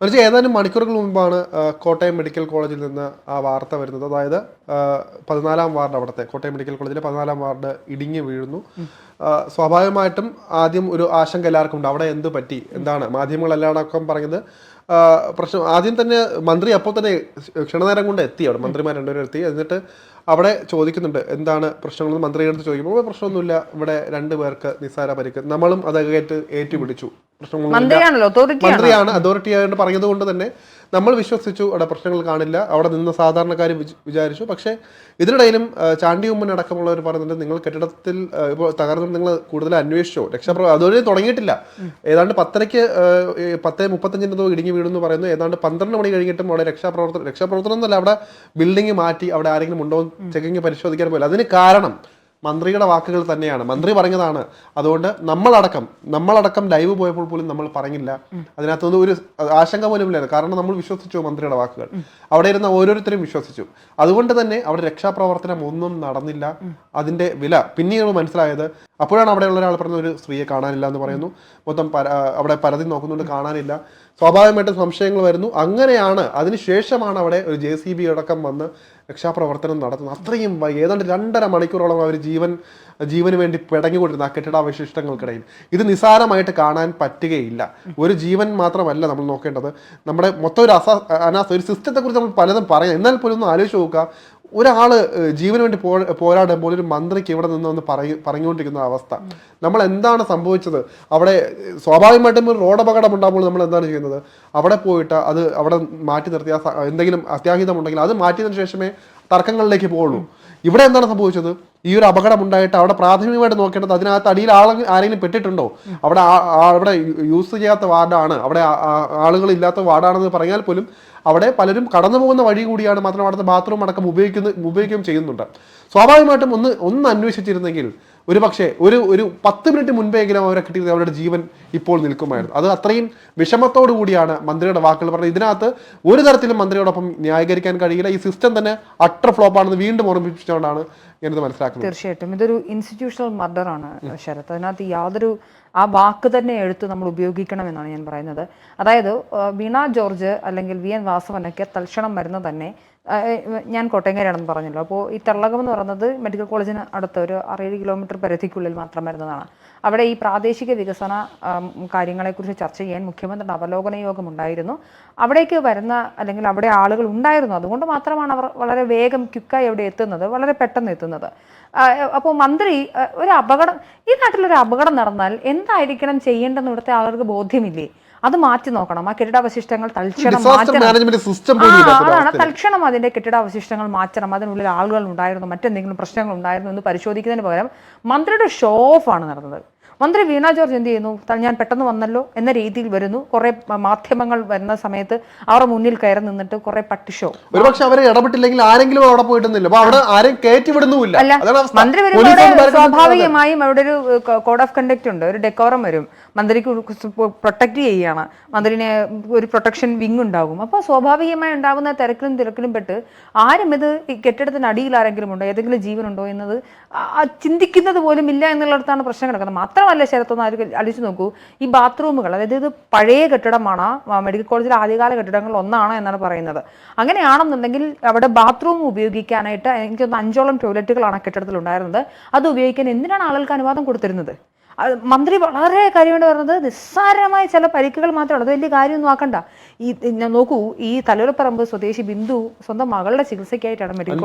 മറിച്ച് ഏതാനും മണിക്കൂറുകൾ മുമ്പാണ് കോട്ടയം മെഡിക്കൽ കോളേജിൽ നിന്ന് ആ വാർത്ത വരുന്നത്. അതായത് പതിനാലാം വാർഡ് അവിടുത്തെ കോട്ടയം മെഡിക്കൽ കോളേജിലെ പതിനാലാം വാർഡ് ഇടിഞ്ഞു വീഴുന്നു. സ്വാഭാവികമായിട്ടും ആദ്യം ഒരു ആശങ്ക എല്ലാവർക്കും ഉണ്ട്. അവിടെ എന്ത് പറ്റി? എന്താണ്? മാധ്യമങ്ങളെല്ലാടക്കം പറഞ്ഞത് പ്രശ്നം. ആദ്യം തന്നെ മന്ത്രി അപ്പോൾ തന്നെ ക്ഷണനേരം കൊണ്ട് എത്തി അവിടെ. മന്ത്രിമാർ രണ്ടുപേരും എത്തി. എന്നിട്ട് അവിടെ ചോദിക്കുന്നുണ്ട് എന്താണ് പ്രശ്നങ്ങളെന്ന് മന്ത്രിയുടെ അടുത്ത് ചോദിക്കുമ്പോൾ പ്രശ്നമൊന്നുമില്ല. ഇവിടെ രണ്ടു പേർക്ക് നിസ്സാര പരിക്ക്. നമ്മളും അത് കേട്ട് ഏറ്റുപിടിച്ചു മന്ത്രിയാണ്. അതോറിറ്റി ആയിട്ട് പറഞ്ഞത് കൊണ്ട് തന്നെ നമ്മൾ വിശ്വസിച്ചു അവിടെ പ്രശ്നങ്ങൾ കാണില്ല. അവിടെ നിന്ന് സാധാരണക്കാർ വിചാരിച്ചു. പക്ഷേ ഇതിനിടയിലും ചാണ്ടി ഉമ്മൻ അടക്കമുള്ളവർ പറയുന്നുണ്ട് നിങ്ങൾ കെട്ടിടത്തിൽ ഇപ്പോൾ തകർന്നു നിങ്ങൾ കൂടുതൽ അന്വേഷിച്ചോ. രക്ഷാപ്രവർത്തനം അതുവരെ തുടങ്ങിയിട്ടില്ല. ഏതാണ്ട് പത്തരയ്ക്ക് പത്ത് മുപ്പത്തഞ്ചിന് എന്തോ ഇടിഞ്ഞു വീണെന്ന് പറയുന്നു. ഏതാണ്ട് പന്ത്രണ്ട് മണി കഴിഞ്ഞിട്ടും അവിടെ രക്ഷാപ്രവർത്തനം രക്ഷാപ്രവർത്തനം എന്നല്ല അവിടെ ബിൽഡിംഗ് മാറ്റി അവിടെ ആരെങ്കിലും ഉണ്ടോ ചെക്കിങ് പരിശോധിക്കാൻ പോയില്ല. അതിന് കാരണം മന്ത്രിയുടെ വാക്കുകൾ തന്നെയാണ്. മന്ത്രി പറഞ്ഞതാണ് അതുകൊണ്ട് നമ്മളടക്കം നമ്മളടക്കം ലൈവ് പോയപ്പോൾ പോലും നമ്മൾ പറഞ്ഞില്ല. അതിനകത്തൊന്നും ഒരു ആശങ്ക പോലും ഇല്ലായിരുന്നു. കാരണം നമ്മൾ വിശ്വസിച്ചു മന്ത്രിയുടെ വാക്കുകൾ. അവിടെ ഇരുന്ന ഓരോരുത്തരും വിശ്വസിച്ചു. അതുകൊണ്ട് തന്നെ അവിടെ രക്ഷാപ്രവർത്തനം ഒന്നും നടന്നില്ല. അതിന്റെ വില പിന്നീട് മനസ്സിലായത് അപ്പോഴാണ് അവിടെയുള്ള ഒരാൾ പറഞ്ഞ ഒരു സ്ത്രീയെ കാണാനില്ല എന്ന് പറയുന്നു. മൊത്തം അവിടെ പരതി നോക്കുന്നുണ്ട് കാണാനില്ല. സ്വാഭാവികമായിട്ടും സംശയങ്ങൾ വരുന്നു. അങ്ങനെയാണ് അതിനുശേഷമാണ് അവിടെ ഒരു ജെ സി ബി അടക്കം വന്ന് രക്ഷാപ്രവർത്തനം നടത്തുന്നത്. അത്രയും ഏതാണ്ട് രണ്ടര മണിക്കൂറോളം അവർ ജീവൻ ജീവന് വേണ്ടി പിടങ്ങിക്കൊണ്ടിരുന്ന ആ കെട്ടിടാവശിഷ്ടങ്ങൾക്കിടയിൽ ഇത് നിസാരമായിട്ട് കാണാൻ പറ്റുകയില്ല. ഒരു ജീവൻ മാത്രമല്ല നമ്മൾ നോക്കേണ്ടത്. നമ്മുടെ മൊത്തം ഒരു അസ അനാസ ഒരു സിസ്റ്റത്തെക്കുറിച്ച് നമ്മൾ പലതും പറയാം. എന്നാൽ പോലും ഒന്ന് ആലോചിച്ച് നോക്കുക. ഒരാൾ ജീവന് വേണ്ടി പോ പോരാടുമ്പോൾ ഒരു മന്ത്രിക്ക് ഇവിടെ നിന്ന് ഒന്ന് പറയ പറഞ്ഞുകൊണ്ടിരിക്കുന്ന അവസ്ഥ. നമ്മൾ എന്താണ് സംഭവിച്ചത്? അവിടെ സ്വാഭാവികമായിട്ടും ഒരു റോഡ് അപകടം ഉണ്ടാകുമ്പോൾ നമ്മൾ എന്താണ് ചെയ്യുന്നത്? അവിടെ പോയിട്ട് അത് അവിടെ മാറ്റി നിർത്തി എന്തെങ്കിലും അത്യാഹിതം ഉണ്ടെങ്കിൽ അത് മാറ്റിയതിനു ശേഷമേ തർക്കങ്ങളിലേക്ക് പോകുള്ളൂ. ഇവിടെ എന്താണ് സംഭവിച്ചത്? ഈ ഒരു അപകടം ഉണ്ടായിട്ട് അവിടെ പ്രാഥമികമായിട്ട് നോക്കേണ്ടത് അതിനകത്ത് അടിയിൽ ആളെ ആരെങ്കിലും പെട്ടിട്ടുണ്ടോ? അവിടെ അവിടെ യൂസ് ചെയ്യാത്ത വാർഡാണ്. അവിടെ ആളുകൾ ഇല്ലാത്ത വാർഡാണെന്ന് പറഞ്ഞാൽ പോലും അവിടെ പലരും കടന്നു പോകുന്ന വഴി കൂടിയാണ് മാത്രം അവിടുത്തെ ബാത്റൂം അടക്കം ഉപയോഗിക്കുന്ന ഉപയോഗിക്കുകയും ചെയ്യുന്നുണ്ട്. സ്വാഭാവികമായിട്ടും ഒന്ന് ഒന്ന് അന്വേഷിച്ചിരുന്നെങ്കിൽ ഒരു പക്ഷേ ഒരു ഒരു പത്ത് മിനിറ്റ് മുൻപെങ്കിലും അവരെ കിട്ടിയത് അവരുടെ ജീവൻ ഇപ്പോൾ നിൽക്കുമായിരുന്നു. അത് അത്രയും വിഷമത്തോടു കൂടിയാണ് മന്ത്രിയുടെ വാക്കുകൾ പറഞ്ഞത്. ഇതിനകത്ത് ഒരു തരത്തിലും മന്ത്രിയോടൊപ്പം ന്യായീകരിക്കാൻ കഴിയില്ല. ഈ സിസ്റ്റം തന്നെ അട്ടർ ഫ്ലോപ്പാണെന്ന് വീണ്ടും ഓർമ്മിപ്പിച്ചുകൊണ്ടാണ് ഞാനിത് മനസ്സിലാക്കുന്നത്. തീർച്ചയായിട്ടും. ഇതൊരു ഇൻസ്റ്റിറ്റ്യൂഷണൽ മർഡർ ആണ് ശരത്. അതിനകത്ത് യാതൊരു ആ വാക്ക് തന്നെ എടുത്ത് നമ്മൾ ഉപയോഗിക്കണമെന്നാണ് ഞാൻ പറയുന്നത്. അതായത് വീണ ജോർജ് അല്ലെങ്കിൽ വി എൻ വാസവനൊക്കെ തൽക്ഷണം മരുന്ന് തന്നെ ഞാൻ കോട്ടയങ്കാരാണെന്ന് പറഞ്ഞല്ലോ. അപ്പോൾ ഈ തള്ളകം എന്ന് പറയുന്നത് മെഡിക്കൽ കോളേജിന് അടുത്ത് ഒരു അറേഴ് കിലോമീറ്റർ പരിധിക്കുള്ളിൽ മാത്രം വരുന്നതാണ് അവിടെ ഈ പ്രാദേശിക വികസന കാര്യങ്ങളെക്കുറിച്ച് ചർച്ച ചെയ്യാൻ മുഖ്യമന്ത്രിയുടെ അവലോകന യോഗം ഉണ്ടായിരുന്നു. അവിടേക്ക് വരുന്ന അല്ലെങ്കിൽ അവിടെ ആളുകൾ ഉണ്ടായിരുന്നു. അതുകൊണ്ട് മാത്രമാണ് അവർ വളരെ വേഗം ക്യുക്കായി അവിടെ എത്തുന്നത് വളരെ പെട്ടെന്ന് എത്തുന്നത്. അപ്പോൾ മന്ത്രി ഒരു അപകടം ഈ നാട്ടിലൊരു അപകടം നടന്നാൽ എന്തായിരിക്കണം ചെയ്യേണ്ടെന്ന് ഇവിടുത്തെ ആളുകൾക്ക് ബോധ്യമില്ലേ? അത് മാറ്റി നോക്കണം. ആ കെട്ടിടാവശിഷ്ടങ്ങൾ തൽക്ഷണം മാറ്റണം. അതാണ്. തൽക്ഷണം അതിന്റെ കെട്ടിടാവശിഷ്ടങ്ങൾ മാറ്റണം. അതിനുള്ളിൽ ആളുകൾ ഉണ്ടായിരുന്നു മറ്റെന്തെങ്കിലും പ്രശ്നങ്ങൾ ഉണ്ടായിരുന്നു എന്ന് പരിശോധിക്കുന്നതിന് പകരം മന്ത്രിയുടെ ഷോ ഓഫ് ആണ് നടന്നത്. മന്ത്രി വീണ ജോർജ് എന്ത് ചെയ്യുന്നു? ഞാൻ പെട്ടെന്ന് വന്നല്ലോ എന്ന രീതിയിൽ വരുന്നു. കുറെ മാധ്യമങ്ങൾ വരുന്ന സമയത്ത് അവരുടെ മുന്നിൽ കയറി നിന്നിട്ട് കുറെ പട്ടിഷോ ഒരുപക്ഷെ അവരെ ഇടപെട്ടില്ലെങ്കിൽ ആരെങ്കിലും അവിടെ പോയിട്ടൊന്നുമില്ല. അവിടെ ആരും കയറ്റി വിടുന്നുമില്ല അല്ല മന്ത്രി വരുമ്പോൾ സ്വാഭാവികമായും അവിടെ ഒരു കോഡ് ഓഫ് കണ്ടക്ട് ഉണ്ട്. ഒരു ഡെക്കോറം വരും. മന്ത്രിക്ക് പ്രൊട്ടക്ട് ചെയ്യുകയാണ് മന്ത്രിനെ ഒരു പ്രൊട്ടക്ഷൻ വിങ് ഉണ്ടാകും. അപ്പോൾ സ്വാഭാവികമായി ഉണ്ടാകുന്ന തിരക്കിലും തിരക്കിലും പെട്ട് ആരും ഇത് ഈ കെട്ടിടത്തിന് അടിയിൽ ആരെങ്കിലും ഉണ്ടോ? ഏതെങ്കിലും ജീവനുണ്ടോ എന്നത് ചിന്തിക്കുന്നത് പോലും ഇല്ല എന്നുള്ളിടത്താണ് പ്രശ്നം കിടക്കുന്നത് മാത്രമല്ല ശരത്തൊന്ന് ആര് അടിച്ചു നോക്കൂ. ഈ ബാത്റൂമുകൾ അതായത് ഇത് പഴയ കെട്ടിടമാണ് മെഡിക്കൽ കോളേജിലെ ആദ്യകാല കെട്ടിടങ്ങൾ ഒന്നാണ് എന്നാണ് പറയുന്നത്. അങ്ങനെയാണെന്നുണ്ടെങ്കിൽ അവിടെ ബാത്റൂം ഉപയോഗിക്കാനായിട്ട് എനിക്കൊന്ന് അഞ്ചോളം ടോയ്ലറ്റുകളാണ് ആ കെട്ടിടത്തിൽ ഉണ്ടായിരുന്നത് അത് ഉപയോഗിക്കാൻ എന്തിനാണ് ആളുകൾക്ക് അനുവാദം കൊടുത്തിരുന്നത്? മന്ത്രി വളരെ കാര്യമായിട്ട് പറഞ്ഞത് നിസ്സാരമായ ചില പരിക്കുകൾ മാത്രമാണ് അത് വലിയ കാര്യമൊന്നും ആക്കണ്ട. ഈ ഞാൻ നോക്കൂ ഈ തലയോലപ്പറമ്പ് സ്വദേശി ബിന്ദു സ്വന്തം മകളുടെ ചികിത്സയ്ക്കായിട്ടാണ് മെഡിക്കൽ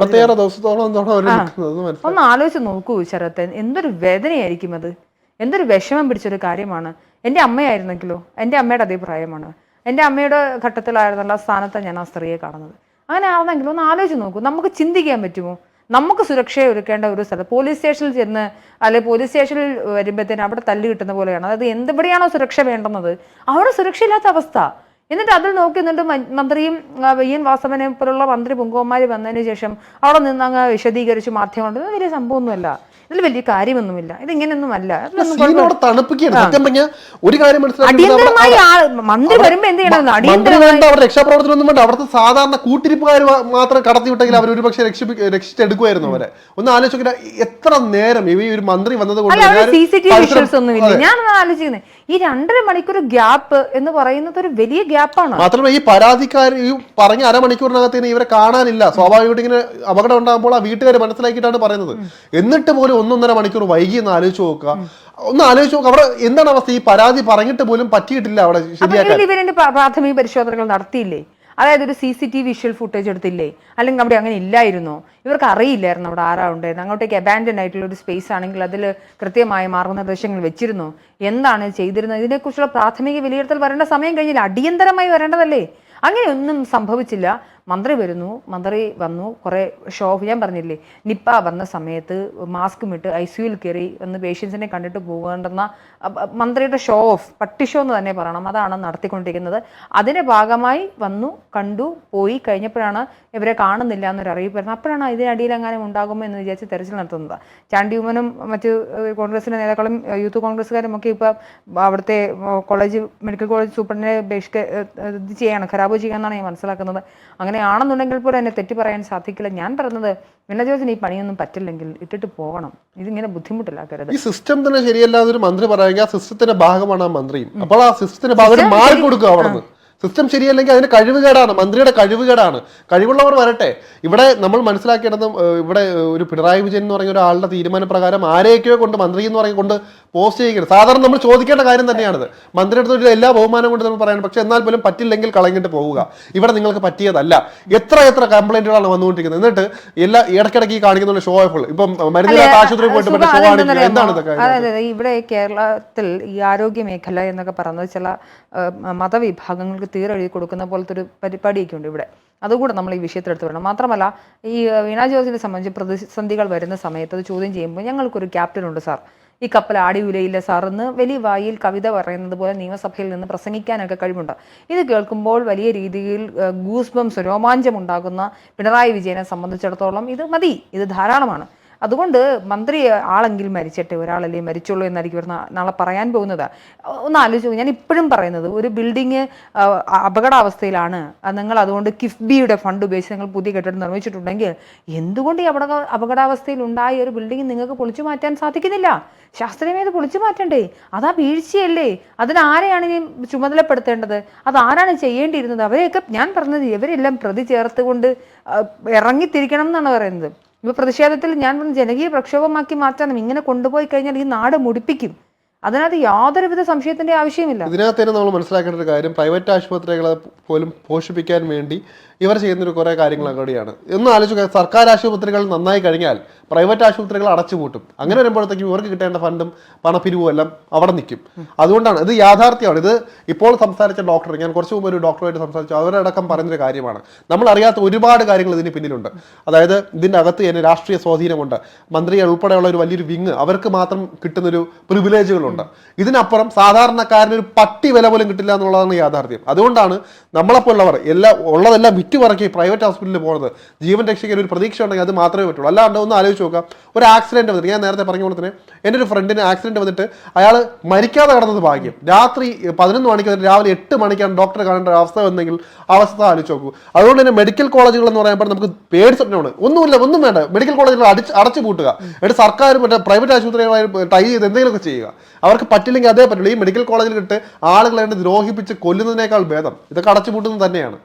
ഒന്ന് ആലോചിച്ച് നോക്കൂ ശരത്തൻ എന്തൊരു വേദനയായിരിക്കും അത്. എന്തൊരു വിഷമം പിടിച്ചൊരു കാര്യമാണ്. എന്റെ അമ്മയായിരുന്നെങ്കിലോ എന്റെ അമ്മയുടെ അതേ പ്രായമാണ്. എന്റെ അമ്മയുടെ ഘട്ടത്തിലായിരുന്നുള്ള സ്ഥാനത്ത് ഞാൻ ആ സ്ത്രീയെ കാണുന്നത്. അങ്ങനെ ആണെങ്കിലും ഒന്ന് ആലോചിച്ച് നോക്കൂ നമുക്ക് ചിന്തിക്കാൻ പറ്റുമോ? നമുക്ക് സുരക്ഷ ഒരുക്കേണ്ട ഒരു സ്ഥലം പോലീസ് സ്റ്റേഷനിൽ ചെന്ന് അല്ലെങ്കിൽ പോലീസ് സ്റ്റേഷനിൽ വരുമ്പോഴത്തേന് അവിടെ തല്ലു കിട്ടുന്ന പോലെയാണ്. അതായത് എന്തെവിടെയാണോ സുരക്ഷ വേണ്ടുന്നത്? അവിടെ സുരക്ഷയില്ലാത്ത അവസ്ഥ. എന്നിട്ട് അതിൽ നോക്കി നിന്നിട്ട് മന്ത്രിയും വി എൻ വാസവനെ പോലുള്ള മന്ത്രി പുങ്കവന്മാർ വന്നതിന് ശേഷം അവിടെ നിന്ന് അങ്ങ് വിശദീകരിച്ച് മാധ്യമം വലിയ സംഭവമൊന്നുമല്ല. ഇതിൽ വലിയ കാര്യമൊന്നുമില്ല. ഇത് ഇങ്ങനെയൊന്നുമല്ല ഇതിലൊന്നും കുഴപ്പമില്ല. സീനോടെ തണുപ്പിക്കുകയാണ്. സത്യം പറഞ്ഞാൽ ഒരു കാര്യം അടിയന്തരമായി ആൾ മന്ത്രി വരുമ്പോ എന്ത് ചെയ്യണം അടിയന്തരമായി വേണ്ട അവർ രക്ഷാപ്രവർത്തനം വേണ്ട. അവിടുത്തെ സാധാരണ കൂട്ടിരിപ്പുകാർ മാത്രം കടത്തി വിട്ടെങ്കിൽ അവർ ഒരു പക്ഷേ രക്ഷി രക്ഷിച്ചെടുക്കുമായിരുന്നു അവരെ. ഒന്ന് ആലോചിക്കുക എത്ര നേരം ഇവ ഈ ഒരു മന്ത്രി വന്നത് കൊണ്ട് അല്ല C C T V visuals ഒന്നുമില്ല. ഞാൻ ആലോചിക്കുന്നത് ഈ രണ്ടര മണിക്കൂർ ഗ്യാപ്പ് എന്ന് പറയുന്നത് ഒരു വലിയ ഗ്യാപ്പാണ്? മാത്രമല്ല ഈ പരാതിക്കാർ ഈ പറഞ്ഞ അരമണിക്കൂറിനകത്ത് ഇവരെ കാണാനില്ല. സ്വാഭാവികമായിട്ട് ഇങ്ങനെ അപകടം ഉണ്ടാകുമ്പോൾ ആ വീട്ടുകാർ മനസ്സിലാക്കിയിട്ടാണ് പറയുന്നത്. എന്നിട്ട് പോലും ഒന്നൊന്നര മണിക്കൂർ വൈകി എന്ന് ആലോചിച്ച് നോക്കുക. ഒന്ന് ആലോചിച്ച് നോക്കുക അവിടെ എന്താണ് അവസ്ഥ? ഈ പരാതി പറഞ്ഞിട്ട് പോലും പറ്റിയിട്ടില്ല അവിടെ ശരിയാക്കാൻ. ഇവരിന്റെ പ്രാഥമിക പരിശോധനകൾ നടത്തിയില്ലേ? അതായത് ഒരു C C T visual footage എടുത്തില്ലേ? അല്ലെങ്കിൽ അവിടെ അങ്ങനെ ഇല്ലായിരുന്നോ? ഇവർക്ക് അറിയില്ലായിരുന്നു അവിടെ ആരാ ഉണ്ടായിരുന്നു അങ്ങോട്ടേക്ക് അബാൻഡൻ ആയിട്ടുള്ള ഒരു സ്പേസ് ആണെങ്കിൽ അതിൽ കൃത്യമായ മാർഗനിർദ്ദേശങ്ങൾ വെച്ചിരുന്നു? എന്താണ് ചെയ്തിരുന്നത്? ഇതിനെക്കുറിച്ചുള്ള പ്രാഥമിക വിലയിരുത്തൽ വരേണ്ട സമയം കഴിഞ്ഞില്ല. അടിയന്തരമായി വരേണ്ടതല്ലേ? അങ്ങനെയൊന്നും സംഭവിച്ചില്ല. മന്ത്രി വരുന്നു മന്ത്രി വന്നു കുറേ ഷോ ഓഫ് ഞാൻ പറഞ്ഞില്ലേ നിപ്പ വന്ന സമയത്ത് മാസ്ക് ഇട്ട് ഐ സിയുയിൽ കയറി വന്ന് പേഷ്യൻസിനെ കണ്ടിട്ട് പോകേണ്ടെന്ന മന്ത്രിയുടെ ഷോ ഓഫ് പട്ടി ഷോ എന്ന് തന്നെ പറയണം. അതാണ് നടത്തിക്കൊണ്ടിരിക്കുന്നത്. അതിന്റെ ഭാഗമായി വന്നു കണ്ടു പോയി കഴിഞ്ഞപ്പോഴാണ് ഇവരെ കാണുന്നില്ല എന്നൊരു അറിയിപ്പ് വരുന്നത്. അപ്പോഴാണ് ഇതിനടിയിൽ എങ്ങാനും ഉണ്ടാകുമോ എന്ന് വിചാരിച്ച് തെരച്ചിൽ നടത്തുന്നത്. ചാണ്ടിയുമനും മറ്റ് കോൺഗ്രസിന്റെ നേതാക്കളും യൂത്ത് കോൺഗ്രസ്സുകാരും ഒക്കെ ഇപ്പൊ അവിടുത്തെ കോളേജ് മെഡിക്കൽ കോളേജ് സൂപ്രണ്ടിനെ ബഹിഷ്ക ഇത് ചെയ്യാണ്. ഖരാബ് ചെയ്യാന്നാണ് ഞാൻ മനസ്സിലാക്കുന്നത്. അങ്ങനെയാണെന്നുണ്ടെങ്കിൽ പോലും എന്നെ തെറ്റി പറയാൻ സാധിക്കില്ല. ഞാൻ പറഞ്ഞത് വിന ജോസിന് ഈ പണിയൊന്നും പറ്റില്ലെങ്കിൽ ഇട്ടിട്ട് പോകണം. ഇതിങ്ങനെ ബുദ്ധിമുട്ടില്ലാക്കരുത് ഈ സിസ്റ്റം തന്നെ ശരിയല്ലാതെ ഒരു മന്ത്രി പറയുമെങ്കിൽ ആ സിസ്റ്റത്തിന്റെ ഭാഗമാണ് ആ മന്ത്രിയും. അപ്പോൾ ആ സിസ്റ്റത്തിന്റെ ഭാഗം മാറി കൊടുക്കുക അവിടെ നിന്ന്. സിസ്റ്റം ശരിയല്ലെങ്കിൽ അതിന് കഴിവുകേടാണ് മന്ത്രിയുടെ കഴിവുകേടാണ്. കഴിവുള്ളവർ വരട്ടെ. ഇവിടെ നമ്മൾ മനസ്സിലാക്കേണ്ടത് ഇവിടെ ഒരു പിണറായി വിജയൻ എന്ന് പറയുന്ന ഒരാളുടെ തീരുമാനപ്രകാരം ആരെയൊക്കെയോ കൊണ്ട് മന്ത്രി എന്ന് പറഞ്ഞുകൊണ്ട് കൊണ്ട് പോസ്റ്റ് ചെയ്യുന്നത് സാധാരണ നമ്മൾ ചോദിക്കേണ്ട കാര്യം തന്നെയാണിത്. മന്ത്രിയുടെ തൊഴിൽ എല്ലാ ബഹുമാനം കൊണ്ട് നമ്മൾ പറയാൻ പക്ഷെ എന്നാൽ പോലും പറ്റില്ലെങ്കിൽ കളഞ്ഞിട്ട് പോവുക. ഇവിടെ നിങ്ങൾക്ക് പറ്റിയതല്ല. എത്ര എത്ര കംപ്ലൈന്റുകളാണ് വന്നുകൊണ്ടിരിക്കുന്നത്. എന്നിട്ട് എല്ലാ ഇടയ്ക്കിടയ്ക്ക് കാണിക്കുന്ന ഷോ ഓഫ് ഇപ്പം മരുന്നില്ലാത്ത ആശുപത്രി പോയിട്ട് മറ്റേ ഷോ കാണിക്കുക എന്താണ് ഇതൊക്കെ ഇവിടെ കേരളത്തിൽ ഈ ആരോഗ്യ മേഖല എന്നൊക്കെ പറയുന്നത് ചില മതവിഭാഗങ്ങൾക്ക് തീരെഴുതി കൊടുക്കുന്ന പോലത്തെ ഒരു പരിപാടിയൊക്കെ ഉണ്ട് ഇവിടെ. അതുകൂടെ നമ്മൾ ഈ വിഷയത്തിൽ എടുത്ത് വരണം മാത്രമല്ല ഈ വീണാ ജോസിനെ സംബന്ധിച്ച് പ്രതിസന്ധികൾ വരുന്ന സമയത്ത് അത് ചോദ്യം ചെയ്യുമ്പോൾ ഞങ്ങൾക്കൊരു ക്യാപ്റ്റൻ ഉണ്ട് സാർ. ഈ കപ്പൽ ആടി ഉലയില്ല സാറെന്ന് വലിയ വായിൽ കവിത പറയുന്നത് പോലെ നിയമസഭയിൽ നിന്ന് പ്രസംഗിക്കാനൊക്കെ കഴിവുണ്ട്. ഇത് കേൾക്കുമ്പോൾ വലിയ രീതിയിൽ ഗൂസ്ബംസ് രോമാഞ്ചം ഉണ്ടാകുന്ന പിണറായി വിജയനെ സംബന്ധിച്ചിടത്തോളം ഇത് മതി ഇത് ധാരാളമാണ്. അതുകൊണ്ട് മന്ത്രി ആളെങ്കിൽ മരിച്ചട്ടെ ഒരാളല്ലേ മരിച്ചുള്ളൂ എന്നായിരിക്കും നാളെ പറയാൻ പോകുന്നത്. ഒന്ന് ആലോചിച്ചു ഞാൻ ഇപ്പോഴും പറയുന്നത് ഒരു ബിൽഡിങ് അപകടാവസ്ഥയിലാണ്. നിങ്ങൾ അതുകൊണ്ട് കിഫ്ബിയുടെ ഫണ്ട് ഉപയോഗിച്ച് നിങ്ങൾ പുതിയ കെട്ടിടം നിർമ്മിച്ചിട്ടുണ്ടെങ്കിൽ എന്തുകൊണ്ട് ഈ അപകട അപകടാവസ്ഥയിൽ ഉണ്ടായ ഒരു ബിൽഡിംഗ് നിങ്ങൾക്ക് പൊളിച്ചു മാറ്റാൻ സാധിക്കുന്നില്ല? ശാസ്ത്രീയമേത് പൊളിച്ചു മാറ്റണ്ടേ? അതാ വീഴ്ചയല്ലേ? അതിനാരെയാണ് ഇനി ചുമതലപ്പെടുത്തേണ്ടത്? അതാരാണ് ചെയ്യേണ്ടിയിരുന്നത്? അവരെയൊക്കെ ഞാൻ പറഞ്ഞത് ഇവരെല്ലാം പ്രതി ചേർത്തുകൊണ്ട് ഇറങ്ങിത്തിരിക്കണം എന്നാണ് പറയുന്നത്. ഇപ്പൊ പ്രതിഷേധത്തിൽ ഞാൻ ജനകീയ പ്രക്ഷോഭമാക്കി മാറ്റാനും ഇങ്ങനെ കൊണ്ടുപോയി കഴിഞ്ഞാൽ ഈ നാട് മുടിപ്പിക്കും. അതിനകത്ത് യാതൊരുവിധ സംശയത്തിന്റെ ആവശ്യമില്ല. ഇതിനകത്ത് തന്നെ നമ്മൾ മനസ്സിലാക്കേണ്ട ഒരു കാര്യം പ്രൈവറ്റ് ആശുപത്രികളെ പോലും പോഷിപ്പിക്കാൻ വേണ്ടി ഇവർ ചെയ്യുന്നൊരു കുറേ കാര്യങ്ങൾ കൂടിയാണ് എന്ന് ആലോചിക്കുക സർക്കാർ ആശുപത്രികൾ നന്നായി കഴിഞ്ഞാൽ പ്രൈവറ്റ് ആശുപത്രികൾ അടച്ചുപൂട്ടും അങ്ങനെ വരുമ്പോഴത്തേക്കും ഇവർക്ക് കിട്ടേണ്ട ഫണ്ടും പണപ്പിരിവും എല്ലാം അവിടെ നിൽക്കും. അതുകൊണ്ടാണ് ഇത് യാഥാർത്ഥ്യമാണ്. ഇത് ഇപ്പോൾ സംസാരിച്ച ഡോക്ടർ ഞാൻ കുറച്ച് മുമ്പ് ഒരു ഡോക്ടറുമായിട്ട് സംസാരിച്ചു. അവരടക്കം പറഞ്ഞൊരു കാര്യമാണ്. നമ്മൾ അറിയാത്ത ഒരുപാട് കാര്യങ്ങൾ ഇതിന് പിന്നിലുണ്ട്. അതായത് ഇതിന്റെ അകത്ത് തന്നെ രാഷ്ട്രീയ സ്വാധീനമുണ്ട്. മന്ത്രിയെ ഉൾപ്പെടെയുള്ള ഒരു വലിയൊരു വിങ് അവർക്ക് മാത്രം കിട്ടുന്നൊരു പ്രിവിലേജുകളുണ്ട് ഇതിനപ്പുറം സാധാരണക്കാരന് ഒരു പട്ടി വില പോലും കിട്ടില്ല എന്നുള്ളതാണ് യാഥാർത്ഥ്യം. അതുകൊണ്ടാണ് നമ്മളെപ്പോലുള്ളവർ എല്ലാ ഉള്ളതെല്ലാം പറക്കി പ്രൈവറ്റ് ഹോസ്പിറ്റലിൽ പോകുന്നത്. ജീവൻ രക്ഷിക്കാൻ ഒരു പ്രതീക്ഷ ഉണ്ടെങ്കിൽ അത് മാത്രമേ പറ്റുള്ളൂ. അല്ലാണ്ട് ഒന്ന് ആലോചിച്ച് നോക്കാം. ഒരു ആക്സിഡന്റ് വന്നിട്ട് ഞാൻ നേരത്തെ പറഞ്ഞ പോലെ തന്നെ എന്റെ ഒരു ഫ്രണ്ടിന് ആക്സിഡന്റ് വന്നിട്ട് അയാൾ മരിക്കാതെ കടന്നത് ഭാഗ്യം. രാത്രി പതിനൊന്ന് മണിക്ക് വന്നിട്ട് രാവിലെ എട്ട് മണിക്കാണ് ഡോക്ടറെ കാണേണ്ട അവസ്ഥ വന്നെങ്കിൽ അവസ്ഥ ആലോചിച്ച് നോക്കൂ. അതുകൊണ്ട് തന്നെ മെഡിക്കൽ കോളേജുകൾ എന്ന് പറയുമ്പോൾ നമുക്ക് പേടി സ്വപ്നമാണ്. ഒന്നുമില്ല ഒന്നും വേണ്ട. മെഡിക്കൽ കോളേജുകൾ അടിച്ച് അടച്ചു പൂട്ടുക. എന്നിട്ട് സർക്കാരും മറ്റേ പ്രൈവറ്റ് ആശുപത്രികളായി ടൈ ചെയ്ത് എന്തെങ്കിലുമൊക്കെ ചെയ്യുക. അവർക്ക് പറ്റില്ലെങ്കിൽ അതേ പറ്റുള്ളൂ. ഈ മെഡിക്കൽ കോളേജിൽ ഇട്ട് ആളുകളെ ദ്രോഹിപ്പിച്ച് കൊല്ലുന്നതിനേക്കാൾ ഭേദം. ഇതൊക്കെ അടച്ചു പൂട്ടുന്നത് തന്നെയാണ്.